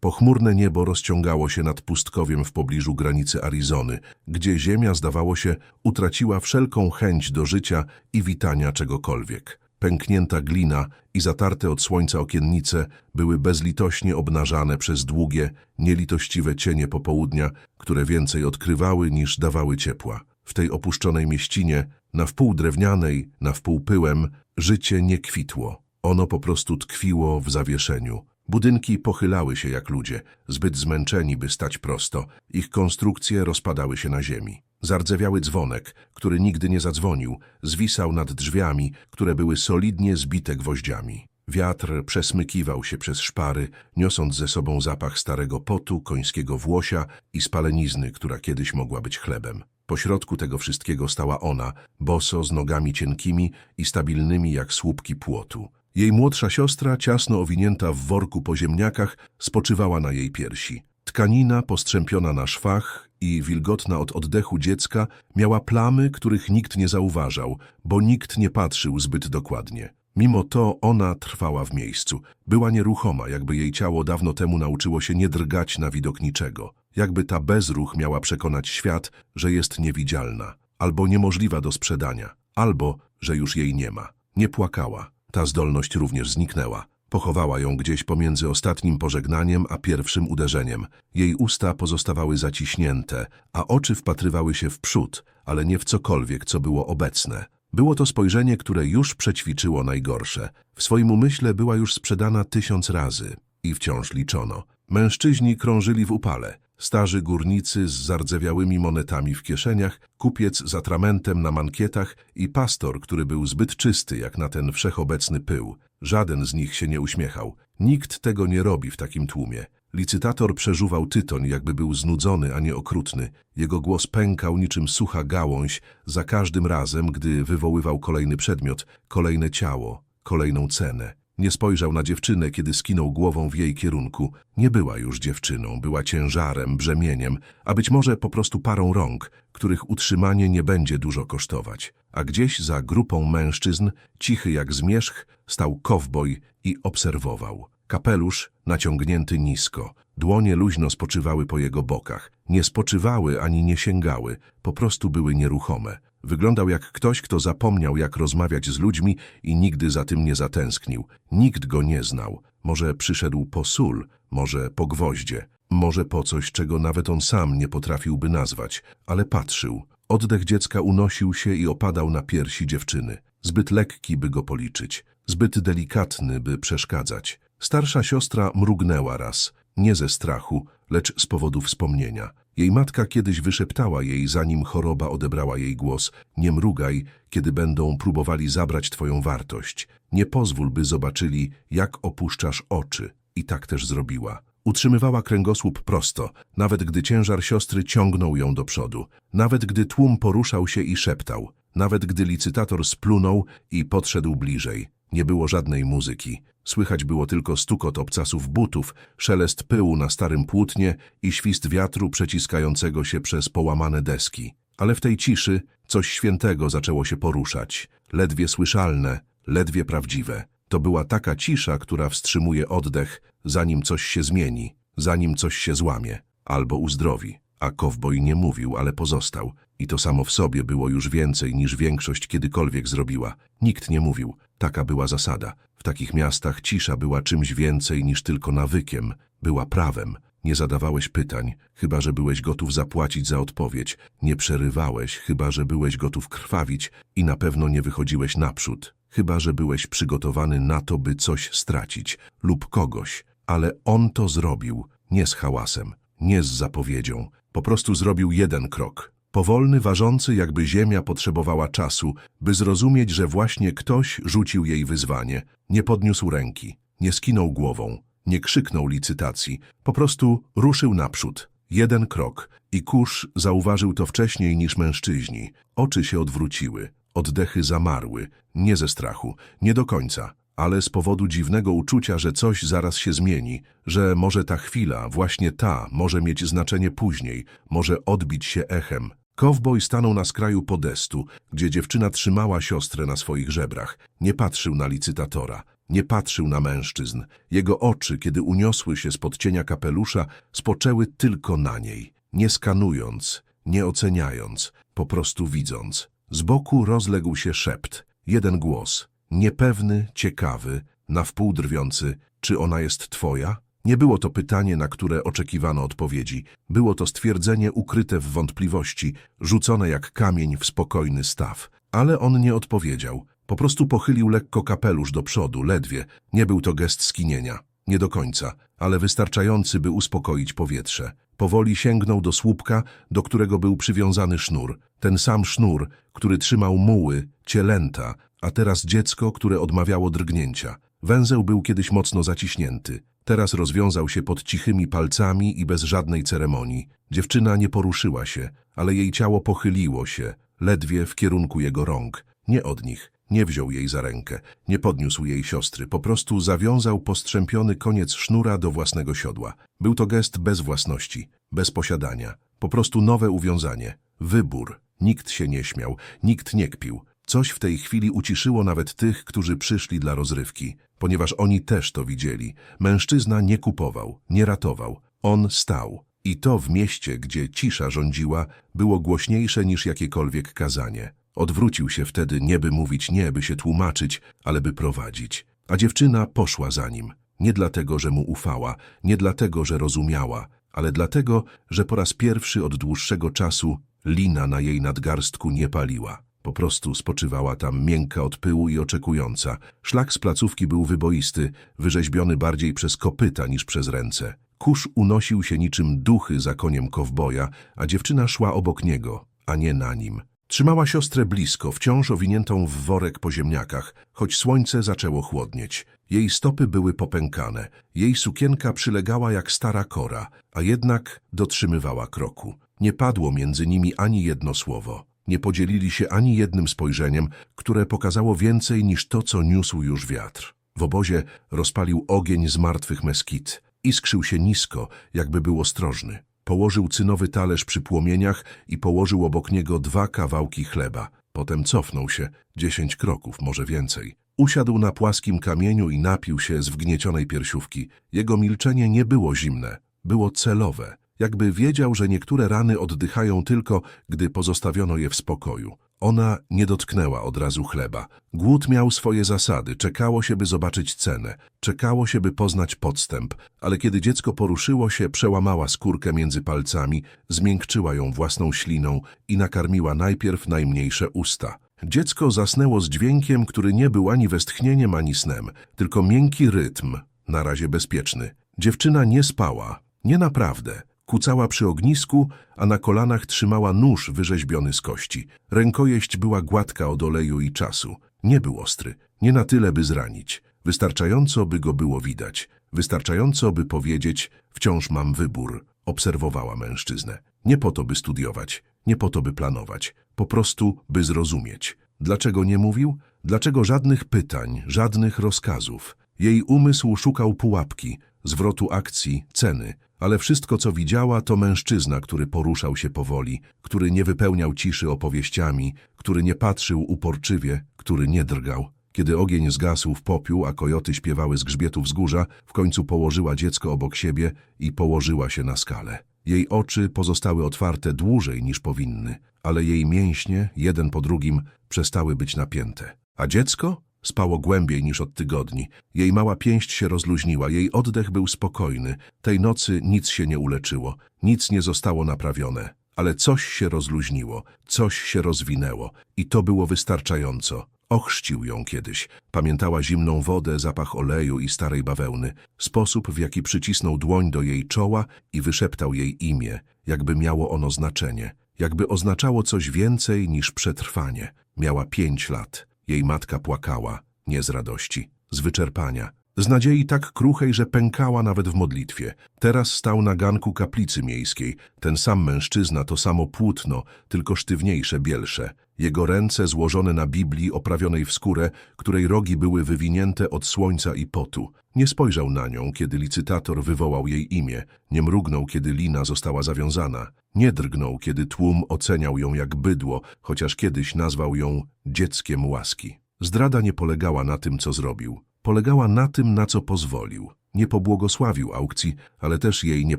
Pochmurne niebo rozciągało się nad pustkowiem w pobliżu granicy Arizony, gdzie ziemia, zdawało się, utraciła wszelką chęć do życia i witania czegokolwiek. Pęknięta glina i zatarte od słońca okiennice były bezlitośnie obnażane przez długie, nielitościwe cienie popołudnia, które więcej odkrywały niż dawały ciepła. W tej opuszczonej mieścinie, na wpół drewnianej, na wpół pyłem, życie nie kwitło. Ono po prostu tkwiło w zawieszeniu. Budynki pochylały się jak ludzie, zbyt zmęczeni, by stać prosto. Ich konstrukcje rozpadały się na ziemi. Zardzewiały dzwonek, który nigdy nie zadzwonił, zwisał nad drzwiami, które były solidnie zbite gwoździami. Wiatr przesmykiwał się przez szpary, niosąc ze sobą zapach starego potu, końskiego włosia i spalenizny, która kiedyś mogła być chlebem. Pośrodku tego wszystkiego stała ona, boso, z nogami cienkimi i stabilnymi jak słupki płotu. Jej młodsza siostra, ciasno owinięta w worku po ziemniakach, spoczywała na jej piersi. Tkanina postrzępiona na szwach i wilgotna od oddechu dziecka miała plamy, których nikt nie zauważał, bo nikt nie patrzył zbyt dokładnie. Mimo to ona trwała w miejscu. Była nieruchoma, jakby jej ciało dawno temu nauczyło się nie drgać na widok niczego. Jakby ta bezruch miała przekonać świat, że jest niewidzialna, albo niemożliwa do sprzedania, albo, że już jej nie ma. Nie płakała. Ta zdolność również zniknęła. Pochowała ją gdzieś pomiędzy ostatnim pożegnaniem a pierwszym uderzeniem. Jej usta pozostawały zaciśnięte, a oczy wpatrywały się w przód, ale nie w cokolwiek, co było obecne. Było to spojrzenie, które już przećwiczyło najgorsze. W swoim umyśle była już sprzedana tysiąc razy i wciąż liczono. Mężczyźni krążyli w upale. Starzy górnicy z zardzewiałymi monetami w kieszeniach, kupiec z atramentem na mankietach i pastor, który był zbyt czysty jak na ten wszechobecny pył. Żaden z nich się nie uśmiechał. Nikt tego nie robi w takim tłumie. Licytator przeżuwał tytoń, jakby był znudzony, a nie okrutny. Jego głos pękał niczym sucha gałąź za każdym razem, gdy wywoływał kolejny przedmiot, kolejne ciało, kolejną cenę. Nie spojrzał na dziewczynę, kiedy skinął głową w jej kierunku. Nie była już dziewczyną, była ciężarem, brzemieniem, a być może po prostu parą rąk, których utrzymanie nie będzie dużo kosztować. A gdzieś za grupą mężczyzn, cichy jak zmierzch, stał kowboj i obserwował. Kapelusz naciągnięty nisko, dłonie luźno spoczywały po jego bokach. Nie spoczywały ani nie sięgały, po prostu były nieruchome. Wyglądał jak ktoś, kto zapomniał, jak rozmawiać z ludźmi i nigdy za tym nie zatęsknił. Nikt go nie znał. Może przyszedł po sól, może po gwoździe, może po coś, czego nawet on sam nie potrafiłby nazwać, ale patrzył. Oddech dziecka unosił się i opadał na piersi dziewczyny. Zbyt lekki, by go policzyć, zbyt delikatny, by przeszkadzać. Starsza siostra mrugnęła raz, nie ze strachu, lecz z powodu wspomnienia. Jej matka kiedyś wyszeptała jej, zanim choroba odebrała jej głos. Nie mrugaj, kiedy będą próbowali zabrać twoją wartość. Nie pozwól, by zobaczyli, jak opuszczasz oczy. I tak też zrobiła. Utrzymywała kręgosłup prosto, nawet gdy ciężar siostry ciągnął ją do przodu. Nawet gdy tłum poruszał się i szeptał. Nawet gdy licytator splunął i podszedł bliżej. Nie było żadnej muzyki. Słychać było tylko stukot obcasów butów, szelest pyłu na starym płótnie i świst wiatru przeciskającego się przez połamane deski. Ale w tej ciszy coś świętego zaczęło się poruszać. Ledwie słyszalne, ledwie prawdziwe. To była taka cisza, która wstrzymuje oddech, zanim coś się zmieni, zanim coś się złamie albo uzdrowi. A kowboj nie mówił, ale pozostał. I to samo w sobie było już więcej niż większość kiedykolwiek zrobiła. Nikt nie mówił. Taka była zasada. W takich miastach cisza była czymś więcej niż tylko nawykiem. Była prawem. Nie zadawałeś pytań, chyba że byłeś gotów zapłacić za odpowiedź. Nie przerywałeś, chyba że byłeś gotów krwawić i na pewno nie wychodziłeś naprzód. Chyba że byłeś przygotowany na to, by coś stracić lub kogoś. Ale on to zrobił, nie z hałasem, nie z zapowiedzią. Po prostu zrobił jeden krok. Powolny, ważący, jakby ziemia potrzebowała czasu, by zrozumieć, że właśnie ktoś rzucił jej wyzwanie. Nie podniósł ręki, nie skinął głową, nie krzyknął licytacji. Po prostu ruszył naprzód. Jeden krok. I kurz zauważył to wcześniej niż mężczyźni. Oczy się odwróciły, oddechy zamarły. Nie ze strachu, nie do końca, ale z powodu dziwnego uczucia, że coś zaraz się zmieni, że może ta chwila, właśnie ta, może mieć znaczenie później, może odbić się echem. Kowboj stanął na skraju podestu, gdzie dziewczyna trzymała siostrę na swoich żebrach. Nie patrzył na licytatora. Nie patrzył na mężczyzn. Jego oczy, kiedy uniosły się spod cienia kapelusza, spoczęły tylko na niej, nie skanując, nie oceniając, po prostu widząc. Z boku rozległ się szept, jeden głos, niepewny, ciekawy, na wpół drwiący, czy ona jest twoja? Nie było to pytanie, na które oczekiwano odpowiedzi. Było to stwierdzenie ukryte w wątpliwości, rzucone jak kamień w spokojny staw. Ale on nie odpowiedział. Po prostu pochylił lekko kapelusz do przodu, ledwie. Nie był to gest skinienia. Nie do końca, ale wystarczający, by uspokoić powietrze. Powoli sięgnął do słupka, do którego był przywiązany sznur. Ten sam sznur, który trzymał muły, cielęta, a teraz dziecko, które odmawiało drgnięcia. Węzeł był kiedyś mocno zaciśnięty. Teraz rozwiązał się pod cichymi palcami i bez żadnej ceremonii. Dziewczyna nie poruszyła się, ale jej ciało pochyliło się, ledwie w kierunku jego rąk. Nie od nich. Nie wziął jej za rękę, nie podniósł jej siostry, po prostu zawiązał postrzępiony koniec sznura do własnego siodła. Był to gest bez własności, bez posiadania, po prostu nowe uwiązanie, wybór. Nikt się nie śmiał, nikt nie kpił. Coś w tej chwili uciszyło nawet tych, którzy przyszli dla rozrywki, ponieważ oni też to widzieli. Mężczyzna nie kupował, nie ratował. On stał. I to w mieście, gdzie cisza rządziła, było głośniejsze niż jakiekolwiek kazanie. Odwrócił się wtedy nie by mówić nie, by się tłumaczyć, ale by prowadzić. A dziewczyna poszła za nim. Nie dlatego, że mu ufała, nie dlatego, że rozumiała, ale dlatego, że po raz pierwszy od dłuższego czasu lina na jej nadgarstku nie paliła. Po prostu spoczywała tam miękka od pyłu i oczekująca. Szlak z placówki był wyboisty, wyrzeźbiony bardziej przez kopyta niż przez ręce. Kurz unosił się niczym duchy za koniem kowboja, a dziewczyna szła obok niego, a nie na nim. Trzymała siostrę blisko, wciąż owiniętą w worek po ziemniakach, choć słońce zaczęło chłodnieć. Jej stopy były popękane, jej sukienka przylegała jak stara kora, a jednak dotrzymywała kroku. Nie padło między nimi ani jedno słowo. Nie podzielili się ani jednym spojrzeniem, które pokazało więcej niż to, co niósł już wiatr. W obozie rozpalił ogień z martwych meskit. Iskrzył się nisko, jakby był ostrożny. Położył cynowy talerz przy płomieniach i położył obok niego dwa kawałki chleba. Potem cofnął się, dziesięć kroków, może więcej. Usiadł na płaskim kamieniu i napił się z wgniecionej piersiówki. Jego milczenie nie było zimne, było celowe. Jakby wiedział, że niektóre rany oddychają tylko, gdy pozostawiono je w spokoju. Ona nie dotknęła od razu chleba. Głód miał swoje zasady, czekało się, by zobaczyć cenę, czekało się, by poznać podstęp, ale kiedy dziecko poruszyło się, przełamała skórkę między palcami, zmiękczyła ją własną śliną i nakarmiła najpierw najmniejsze usta. Dziecko zasnęło z dźwiękiem, który nie był ani westchnieniem, ani snem, tylko miękki rytm, na razie bezpieczny. Dziewczyna nie spała, nie naprawdę. Kucała przy ognisku, a na kolanach trzymała nóż wyrzeźbiony z kości. Rękojeść była gładka od oleju i czasu. Nie był ostry, nie na tyle, by zranić. Wystarczająco, by go było widać. Wystarczająco, by powiedzieć, wciąż mam wybór. Obserwowała mężczyznę. Nie po to, by studiować, nie po to, by planować. Po prostu, by zrozumieć. Dlaczego nie mówił? Dlaczego żadnych pytań, żadnych rozkazów? Jej umysł szukał pułapki, zwrotu akcji, ceny, ale wszystko, co widziała, to mężczyzna, który poruszał się powoli, który nie wypełniał ciszy opowieściami, który nie patrzył uporczywie, który nie drgał. Kiedy ogień zgasł w popiół, a kojoty śpiewały z grzbietu wzgórza, w końcu położyła dziecko obok siebie i położyła się na skalę. Jej oczy pozostały otwarte dłużej niż powinny, ale jej mięśnie, jeden po drugim, przestały być napięte. A dziecko? Spało głębiej niż od tygodni. Jej mała pięść się rozluźniła, jej oddech był spokojny. Tej nocy nic się nie uleczyło, nic nie zostało naprawione. Ale coś się rozluźniło, coś się rozwinęło i to było wystarczająco. Ochrzcił ją kiedyś. Pamiętała zimną wodę, zapach oleju i starej bawełny. Sposób, w jaki przycisnął dłoń do jej czoła i wyszeptał jej imię, jakby miało ono znaczenie. Jakby oznaczało coś więcej niż przetrwanie. Miała pięć lat. Jej matka płakała, nie z radości, z wyczerpania. Z nadziei tak kruchej, że pękała nawet w modlitwie. Teraz stał na ganku kaplicy miejskiej. Ten sam mężczyzna, to samo płótno, tylko sztywniejsze, bielsze. Jego ręce złożone na Biblii oprawionej w skórę, której rogi były wywinięte od słońca i potu. Nie spojrzał na nią, kiedy licytator wywołał jej imię. Nie mrugnął, kiedy lina została zawiązana. Nie drgnął, kiedy tłum oceniał ją jak bydło, chociaż kiedyś nazwał ją dzieckiem łaski. Zdrada nie polegała na tym, co zrobił. Polegała na tym, na co pozwolił. Nie pobłogosławił aukcji, ale też jej nie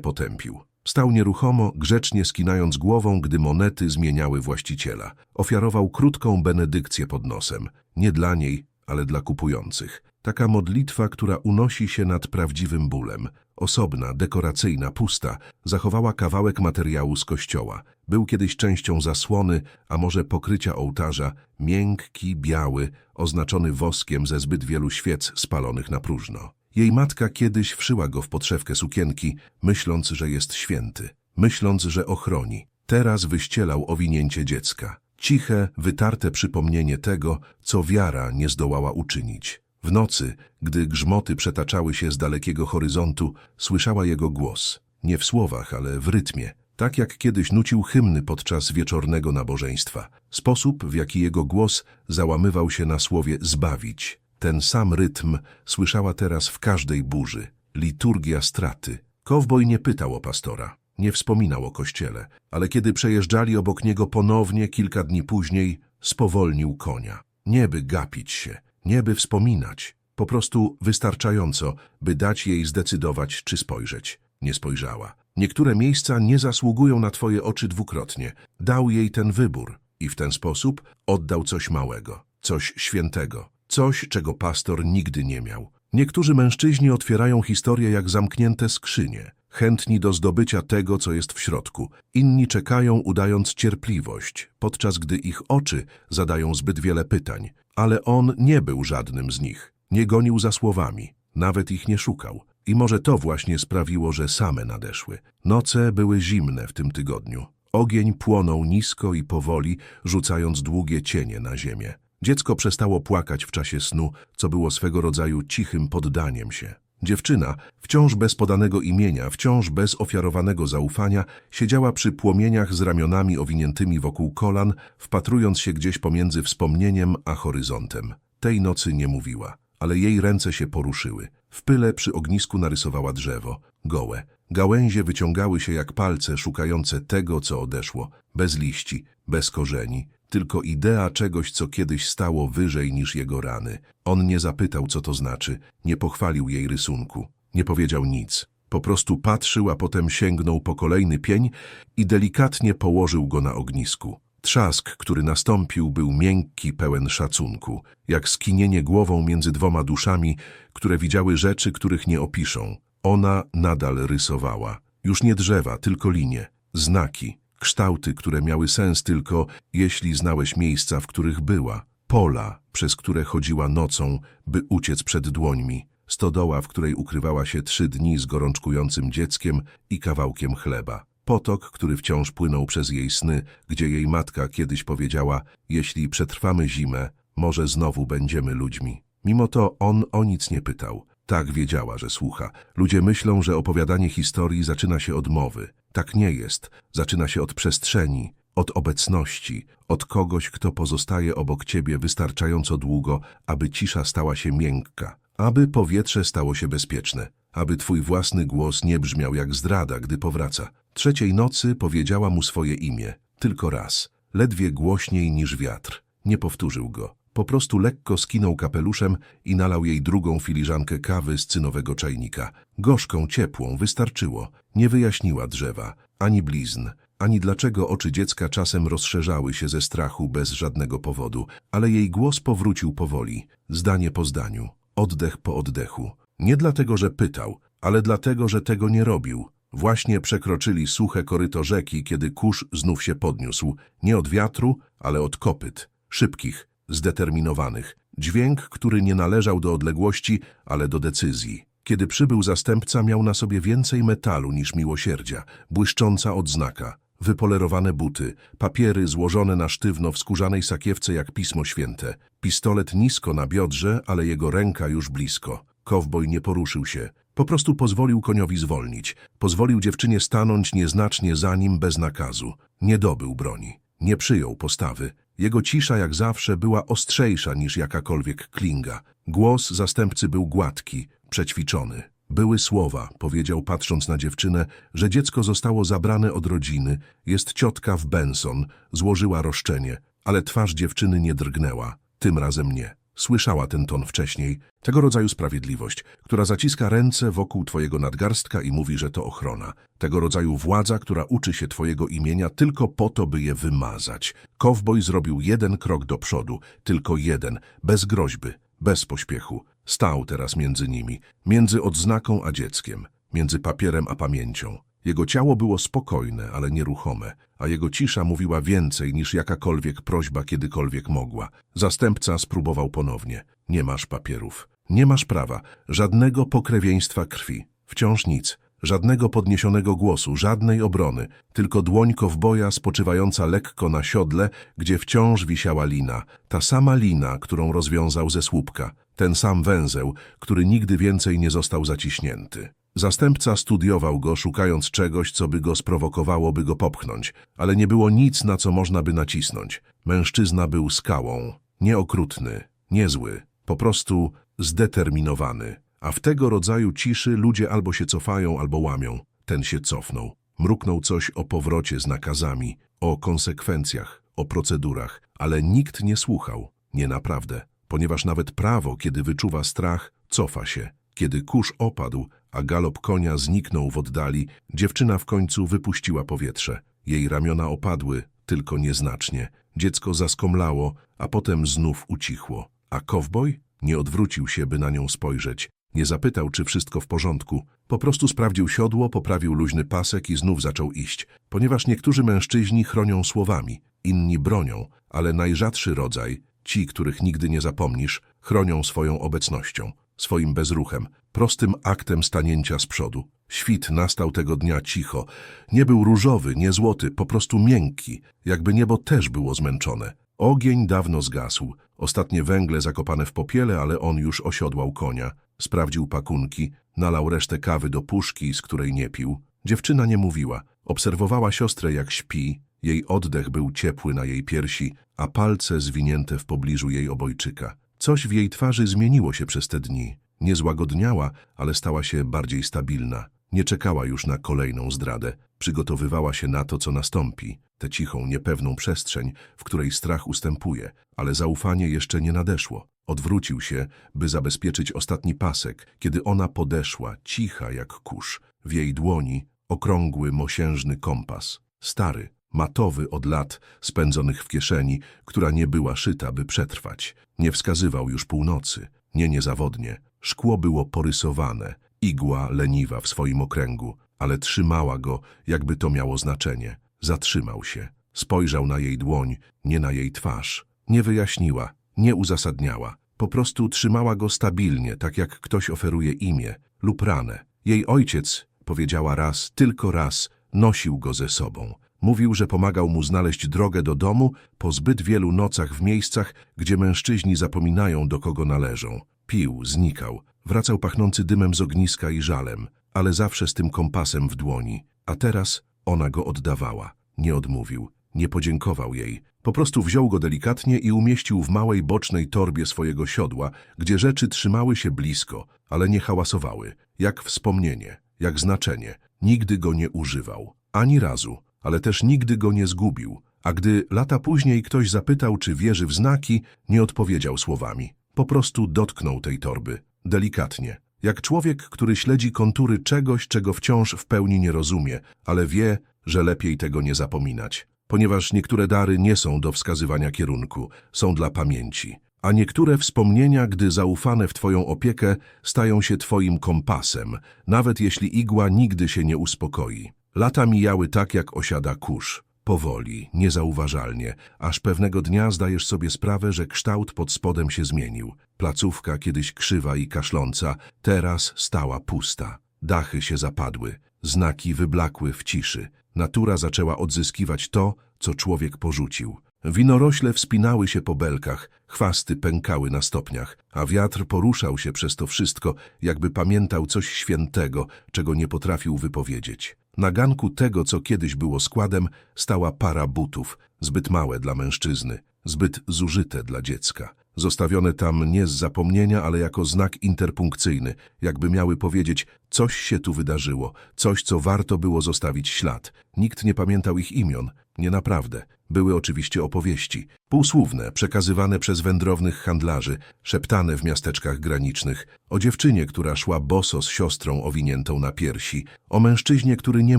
potępił. Stał nieruchomo, grzecznie skinając głową, gdy monety zmieniały właściciela. Ofiarował krótką benedykcję pod nosem. Nie dla niej, ale dla kupujących. Taka modlitwa, która unosi się nad prawdziwym bólem. Osobna, dekoracyjna, pusta, zachowała kawałek materiału z kościoła. Był kiedyś częścią zasłony, a może pokrycia ołtarza, miękki, biały, oznaczony woskiem ze zbyt wielu świec spalonych na próżno. Jej matka kiedyś wszyła go w podszewkę sukienki, myśląc, że jest święty, myśląc, że ochroni. Teraz wyścielał owinięcie dziecka. Ciche, wytarte przypomnienie tego, co wiara nie zdołała uczynić. W nocy, gdy grzmoty przetaczały się z dalekiego horyzontu, słyszała jego głos. Nie w słowach, ale w rytmie. Tak jak kiedyś nucił hymny podczas wieczornego nabożeństwa. Sposób, w jaki jego głos załamywał się na słowie zbawić. Ten sam rytm słyszała teraz w każdej burzy. Liturgia straty. Kowboj nie pytał o pastora, nie wspominał o kościele, ale kiedy przejeżdżali obok niego ponownie kilka dni później, spowolnił konia. Nie by gapić się, nie by wspominać, po prostu wystarczająco, by dać jej zdecydować, czy spojrzeć. Nie spojrzała. Niektóre miejsca nie zasługują na twoje oczy dwukrotnie. Dał jej ten wybór i w ten sposób oddał coś małego, coś świętego, coś, czego pastor nigdy nie miał. Niektórzy mężczyźni otwierają historię jak zamknięte skrzynie, chętni do zdobycia tego, co jest w środku. Inni czekają, udając cierpliwość, podczas gdy ich oczy zadają zbyt wiele pytań. Ale on nie był żadnym z nich. Nie gonił za słowami, nawet ich nie szukał. I może to właśnie sprawiło, że same nadeszły. Noce były zimne w tym tygodniu. Ogień płonął nisko i powoli, rzucając długie cienie na ziemię. Dziecko przestało płakać w czasie snu, co było swego rodzaju cichym poddaniem się. Dziewczyna, wciąż bez podanego imienia, wciąż bez ofiarowanego zaufania, siedziała przy płomieniach z ramionami owiniętymi wokół kolan, wpatrując się gdzieś pomiędzy wspomnieniem a horyzontem. Tej nocy nie mówiła, ale jej ręce się poruszyły. W pyle przy ognisku narysowała drzewo, gołe. Gałęzie wyciągały się jak palce szukające tego, co odeszło, bez liści, bez korzeni, tylko idea czegoś, co kiedyś stało wyżej niż jego rany. On nie zapytał, co to znaczy, nie pochwalił jej rysunku, nie powiedział nic. Po prostu patrzył, a potem sięgnął po kolejny pień i delikatnie położył go na ognisku. Trzask, który nastąpił, był miękki, pełen szacunku, jak skinienie głową między dwoma duszami, które widziały rzeczy, których nie opiszą. Ona nadal rysowała. Już nie drzewa, tylko linie, znaki, kształty, które miały sens tylko, jeśli znałeś miejsca, w których była. Pola, przez które chodziła nocą, by uciec przed dłońmi. Stodoła, w której ukrywała się trzy dni z gorączkującym dzieckiem i kawałkiem chleba. Potok, który wciąż płynął przez jej sny, gdzie jej matka kiedyś powiedziała, jeśli przetrwamy zimę, może znowu będziemy ludźmi. Mimo to on o nic nie pytał. Tak wiedziała, że słucha. Ludzie myślą, że opowiadanie historii zaczyna się od mowy. Tak nie jest. Zaczyna się od przestrzeni, od obecności, od kogoś, kto pozostaje obok ciebie wystarczająco długo, aby cisza stała się miękka, aby powietrze stało się bezpieczne, aby twój własny głos nie brzmiał jak zdrada, gdy powraca. Trzeciej nocy powiedziała mu swoje imię, tylko raz, ledwie głośniej niż wiatr. Nie powtórzył go. Po prostu lekko skinął kapeluszem i nalał jej drugą filiżankę kawy z cynowego czajnika. Gorzką, ciepłą, wystarczyło. Nie wyjaśniła drzewa, ani blizn, ani dlaczego oczy dziecka czasem rozszerzały się ze strachu bez żadnego powodu, ale jej głos powrócił powoli, zdanie po zdaniu, oddech po oddechu. Nie dlatego, że pytał, ale dlatego, że tego nie robił. Właśnie przekroczyli suche koryto rzeki, kiedy kurz znów się podniósł, nie od wiatru, ale od kopyt, szybkich, zdeterminowanych. Dźwięk, który nie należał do odległości, ale do decyzji. Kiedy przybył zastępca, miał na sobie więcej metalu niż miłosierdzia, błyszcząca odznaka, wypolerowane buty, papiery złożone na sztywno w skórzanej sakiewce jak Pismo Święte, pistolet nisko na biodrze, ale jego ręka już blisko. Kowboj nie poruszył się. Po prostu pozwolił koniowi zwolnić. Pozwolił dziewczynie stanąć nieznacznie za nim bez nakazu. Nie dobył broni. Nie przyjął postawy. Jego cisza jak zawsze była ostrzejsza niż jakakolwiek klinga. Głos zastępcy był gładki, przećwiczony. Były słowa, powiedział patrząc na dziewczynę, że dziecko zostało zabrane od rodziny. Jest ciotka w Benson, złożyła roszczenie, ale twarz dziewczyny nie drgnęła. Tym razem nie. Słyszała ten ton wcześniej. Tego rodzaju sprawiedliwość, która zaciska ręce wokół twojego nadgarstka i mówi, że to ochrona. Tego rodzaju władza, która uczy się twojego imienia tylko po to, by je wymazać. Kowboj zrobił jeden krok do przodu, tylko jeden, bez groźby, bez pośpiechu. Stał teraz między nimi, między odznaką a dzieckiem, między papierem a pamięcią. Jego ciało było spokojne, ale nieruchome, a jego cisza mówiła więcej niż jakakolwiek prośba kiedykolwiek mogła. Zastępca spróbował ponownie. Nie masz papierów. Nie masz prawa. Żadnego pokrewieństwa krwi. Wciąż nic. Żadnego podniesionego głosu, żadnej obrony. Tylko dłoń kowboja spoczywająca lekko na siodle, gdzie wciąż wisiała lina. Ta sama lina, którą rozwiązał ze słupka. Ten sam węzeł, który nigdy więcej nie został zaciśnięty. Zastępca studiował go, szukając czegoś, co by go sprowokowało, by go popchnąć, ale nie było nic, na co można by nacisnąć. Mężczyzna był skałą, nieokrutny, niezły, po prostu zdeterminowany. A w tego rodzaju ciszy ludzie albo się cofają, albo łamią. Ten się cofnął. Mruknął coś o powrocie z nakazami, o konsekwencjach, o procedurach, ale nikt nie słuchał. Nie naprawdę, ponieważ nawet prawo, kiedy wyczuwa strach, cofa się. Kiedy kurz opadł, a galop konia zniknął w oddali, dziewczyna w końcu wypuściła powietrze. Jej ramiona opadły, tylko nieznacznie. Dziecko zaskomlało, a potem znów ucichło. A kowboj nie odwrócił się, by na nią spojrzeć. Nie zapytał, czy wszystko w porządku. Po prostu sprawdził siodło, poprawił luźny pasek i znów zaczął iść. Ponieważ niektórzy mężczyźni chronią słowami, inni bronią, ale najrzadszy rodzaj, ci, których nigdy nie zapomnisz, chronią swoją obecnością, swoim bezruchem, prostym aktem stanięcia z przodu. Świt nastał tego dnia cicho. Nie był różowy, nie złoty, po prostu miękki, jakby niebo też było zmęczone. Ogień dawno zgasł, ostatnie węgle zakopane w popiele, ale on już osiodłał konia. Sprawdził pakunki, nalał resztę kawy do puszki, z której nie pił. Dziewczyna nie mówiła. Obserwowała siostrę, jak śpi. Jej oddech był ciepły na jej piersi, a palce zwinięte w pobliżu jej obojczyka. Coś w jej twarzy zmieniło się przez te dni. Nie złagodniała, ale stała się bardziej stabilna. Nie czekała już na kolejną zdradę. Przygotowywała się na to, co nastąpi. Tę cichą, niepewną przestrzeń, w której strach ustępuje, ale zaufanie jeszcze nie nadeszło. Odwrócił się, by zabezpieczyć ostatni pasek, kiedy ona podeszła, cicha jak kurz. W jej dłoni okrągły, mosiężny kompas. Stary, matowy od lat spędzonych w kieszeni, która nie była szyta, by przetrwać. Nie wskazywał już północy, nie niezawodnie. Szkło było porysowane, igła leniwa w swoim okręgu, ale trzymała go, jakby to miało znaczenie. Zatrzymał się. Spojrzał na jej dłoń, nie na jej twarz. Nie wyjaśniła, nie uzasadniała. Po prostu trzymała go stabilnie, tak jak ktoś oferuje imię lub ranę. Jej ojciec, powiedziała raz, tylko raz, nosił go ze sobą. Mówił, że pomagał mu znaleźć drogę do domu po zbyt wielu nocach w miejscach, gdzie mężczyźni zapominają, do kogo należą. Pił, znikał, wracał pachnący dymem z ogniska i żalem, ale zawsze z tym kompasem w dłoni. A teraz ona go oddawała. Nie odmówił, nie podziękował jej. Po prostu wziął go delikatnie i umieścił w małej bocznej torbie swojego siodła, gdzie rzeczy trzymały się blisko, ale nie hałasowały. Jak wspomnienie, jak znaczenie. Nigdy go nie używał. Ani razu, ale też nigdy go nie zgubił. A gdy lata później ktoś zapytał, czy wierzy w znaki, nie odpowiedział słowami. Po prostu dotknął tej torby. Delikatnie. Jak człowiek, który śledzi kontury czegoś, czego wciąż w pełni nie rozumie, ale wie, że lepiej tego nie zapominać. Ponieważ niektóre dary nie są do wskazywania kierunku, są dla pamięci. A niektóre wspomnienia, gdy zaufane w Twoją opiekę, stają się Twoim kompasem, nawet jeśli igła nigdy się nie uspokoi. Lata mijały tak, jak osiada kurz. Powoli, niezauważalnie, aż pewnego dnia zdajesz sobie sprawę, że kształt pod spodem się zmienił. Placówka, kiedyś krzywa i kaszląca, teraz stała pusta. Dachy się zapadły, znaki wyblakły w ciszy. Natura zaczęła odzyskiwać to, co człowiek porzucił. Winorośle wspinały się po belkach, chwasty pękały na stopniach, a wiatr poruszał się przez to wszystko, jakby pamiętał coś świętego, czego nie potrafił wypowiedzieć. Na ganku tego, co kiedyś było składem, stała para butów, zbyt małe dla mężczyzny, zbyt zużyte dla dziecka. zostawione tam nie z zapomnienia, ale jako znak interpunkcyjny, jakby miały powiedzieć, coś się tu wydarzyło, coś, co warto było zostawić ślad. Nikt nie pamiętał ich imion, nie naprawdę. Były oczywiście opowieści, półsłówne, przekazywane przez wędrownych handlarzy, szeptane w miasteczkach granicznych, o dziewczynie, która szła boso z siostrą owiniętą na piersi, o mężczyźnie, który nie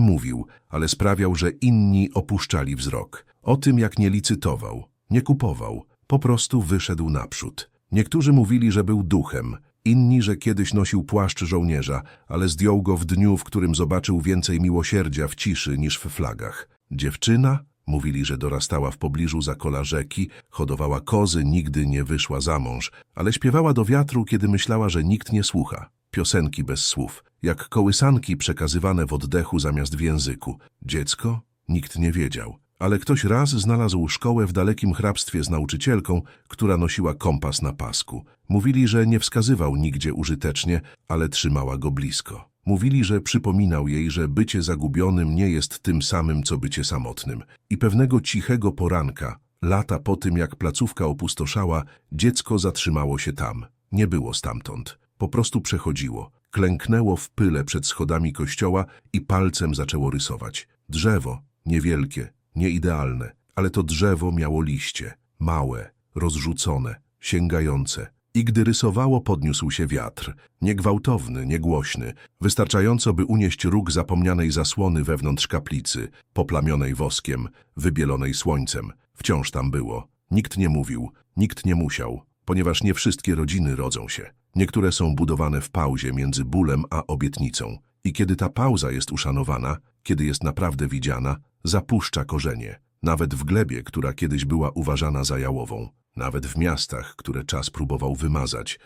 mówił, ale sprawiał, że inni opuszczali wzrok, o tym, jak nie licytował, nie kupował, po prostu wyszedł naprzód. Niektórzy mówili, że był duchem, inni, że kiedyś nosił płaszcz żołnierza, ale zdjął go w dniu, w którym zobaczył więcej miłosierdzia w ciszy niż w flagach. Dziewczyna? Mówili, że dorastała w pobliżu zakola rzeki, hodowała kozy, nigdy nie wyszła za mąż, ale śpiewała do wiatru, kiedy myślała, że nikt nie słucha. Piosenki bez słów, jak kołysanki przekazywane w oddechu zamiast w języku. Dziecko? Nikt nie wiedział. Ale ktoś raz znalazł szkołę w dalekim hrabstwie z nauczycielką, która nosiła kompas na pasku. Mówili, że nie wskazywał nigdzie użytecznie, ale trzymała go blisko. Mówili, że przypominał jej, że bycie zagubionym nie jest tym samym, co bycie samotnym. I pewnego cichego poranka, lata po tym, jak placówka opustoszała, dziecko zatrzymało się tam. Nie było stamtąd. Po prostu przechodziło. Klęknęło w pyle przed schodami kościoła i palcem zaczęło rysować. Drzewo, niewielkie, nieidealne, ale to drzewo miało liście, małe, rozrzucone, sięgające. I gdy rysowało, podniósł się wiatr, niegwałtowny, niegłośny, wystarczająco, by unieść róg zapomnianej zasłony wewnątrz kaplicy, poplamionej woskiem, wybielonej słońcem. Wciąż tam było. Nikt nie mówił, nikt nie musiał, ponieważ nie wszystkie rodziny rodzą się. Niektóre są budowane w pauzie między bólem a obietnicą. I kiedy ta pauza jest uszanowana, kiedy jest naprawdę widziana, zapuszcza korzenie. Nawet w glebie, która kiedyś była uważana za jałową. Nawet w miastach, które czas próbował wymazać.